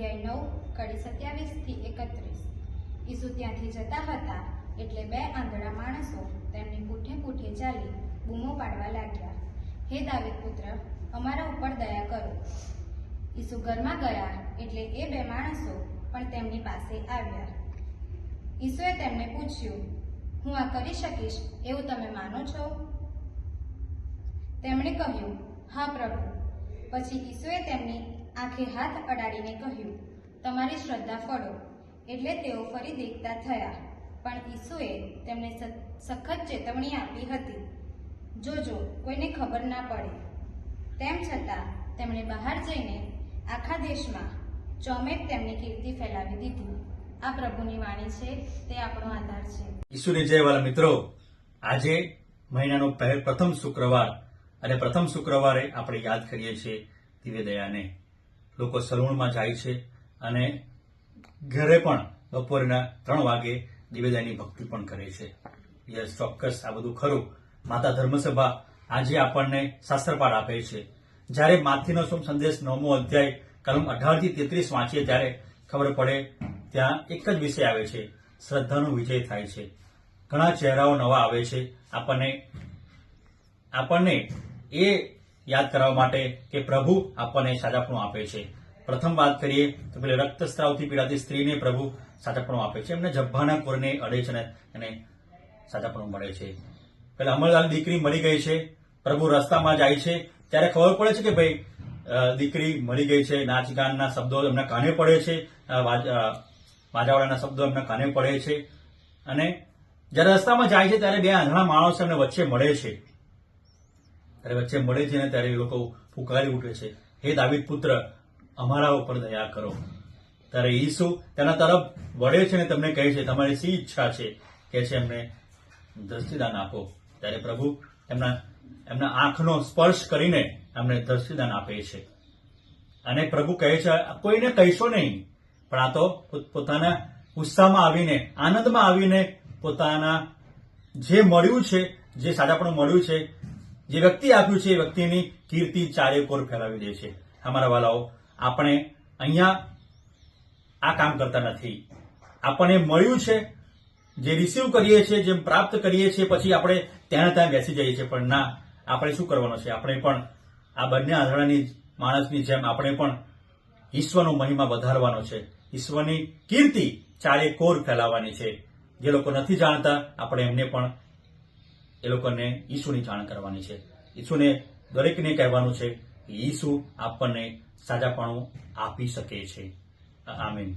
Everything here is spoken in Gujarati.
અધ્યાય નવ, કડી સત્યાવીસથી એકત્રીસ. ઈસુ ત્યાંથી જતા હતા, એટલે બે આંધળા માણસો તેમની પૂઠે પૂઠે ચાલી બૂમો પાડવા લાગ્યા. હે દાવીદ પુત્ર, અમારા ઉપર દયા કરો. ઈસુ ઘરમાં ગયા, એટલે એ બે માણસો પણ તેમની પાસે આવ્યા. ઈસુએ તેમને પૂછ્યું, હું આ કરી શકીશ એવું તમે માનો છો? તેમણે કહ્યું, હા પ્રભુ. પછી ઈસુએ તેમની આંખે હાથ અડાડીને કહ્યું, તમારી શ્રદ્ધા ફળો. એટલે તેઓ ફરી દેખતા થયા. પણ ઈસુએ તેમને સખત ચેતવણી આપી હતી. જોજો, કોઈને ખબર ના પડે. તેમ છતાં, તેમણે બહાર જઈને આખા દેશમાં ચોમેક તેમની કીર્તિ ફેલાવી દીધી. આ પ્રભુની વાણી છે, તે આપણો આધાર છે. ઈસુની જય વાલા મિત્રો, આજે મહિનાનો પ્રથમ શુક્રવાર અને પ્રથમ શુક્રવારે આપણે યાદ કરીએ છીએ દિવ્ય દયાને. લોકો સલૂણમાં જાય છે અને ઘરે પણ બપોરના ત્રણ વાગે દિવેદાની ભક્તિ પણ કરે છે. યસ, ચોક્કસ, આ બધું ખરું. માતા ધર્મસભા આજે આપણને શાસ્ત્રપાઠ આપે છે. જ્યારે માથીનો સોમ સંદેશ નવમો અધ્યાય, કલમ અઢારથી તેત્રીસ વાંચીએ ત્યારે ખબર પડે, ત્યાં એક જ વિષય આવે છે. શ્રદ્ધાનો વિજય થાય છે. ઘણા ચહેરાઓ નવા આવે છે. આપણને આપણને એ યાદ કરવા માટે કે પ્રભુ આપણને સાજાપણું આપે છે. પ્રથમ વાત કરીએ તો પેલે રક્તસ્રાવથી પીડાતી સ્ત્રીને પ્રભુ સાજાપણું આપે છે. એમને જબ્બાના કોરને અડે છે અને એને સાજાપણું મળે છે. પેલા અમરલાલ દીકરી મળી ગઈ છે. પ્રભુ રસ્તામાં જાય છે. ત્યારે ખબર પડે છે કે ભાઈ દીકરી મળી ગઈ છે. નાચ ગાનના શબ્દો એમના કાને પડે છે. બાજાવાળાના શબ્દો એમના કાને પડે છે. અને જ્યારે રસ્તામાં જાય છે ત્યારે બે આંધળા માણસો એમને વચ્ચે મળે છે. ત્યારે વચ્ચે મળે છે ને ત્યારે એ લોકો પુકારી ઉઠે છે. હે દાવિદ પુત્ર, અમારા ઉપર દયા કરો. ત્યારે ઈસુ તેના તરફ વળે છે ને તમને કહે છે, તમારી શી ઈચ્છા છે? કે છે એમને દ્રષ્ટિદાન આપો. ત્યારે પ્રભુ એમના એમના આંખનો સ્પર્શ કરીને એમને દ્રષ્ટિદાન આપે છે. અને પ્રભુ કહે છે, કોઈને કહીશો નહીં. પણ આ તો પોતાના ઉત્સાહમાં આવીને, આનંદમાં આવીને પોતાના જે મળ્યું છે, જે સાજાપણું મળ્યું છે જે વ્યક્તિ આપ્યું છે એ વ્યક્તિની કીર્તિ ચારે કોર ફેલાવી દે છે. અમારા વાલાઓ, આપણે અહીંયા આ કામ કરતા નથી. આપણને મળ્યું છે, જે રિસીવ કરીએ છીએ, જેમ પ્રાપ્ત કરીએ છીએ, પછી આપણે ત્યાં ત્યાં બેસી જઈએ છીએ. પણ ના, આપણે શું કરવાનું છે? આપણે પણ આ બંને આંધળાની માણસની જેમ આપણે પણ ઈશ્વરનો મહિમા વધારવાનો છે. ઈશ્વરની કીર્તિ ચારે કોર ફેલાવવાની છે. જે લોકો નથી જાણતા, આપણે એમને પણ એ લોકોને ઈસુની જાણ કરવાની છે. ઈસુને દરેકને કહેવાનું છે કે ઈસુ આપણને સાજાપણું આપી શકે છે. આમીન.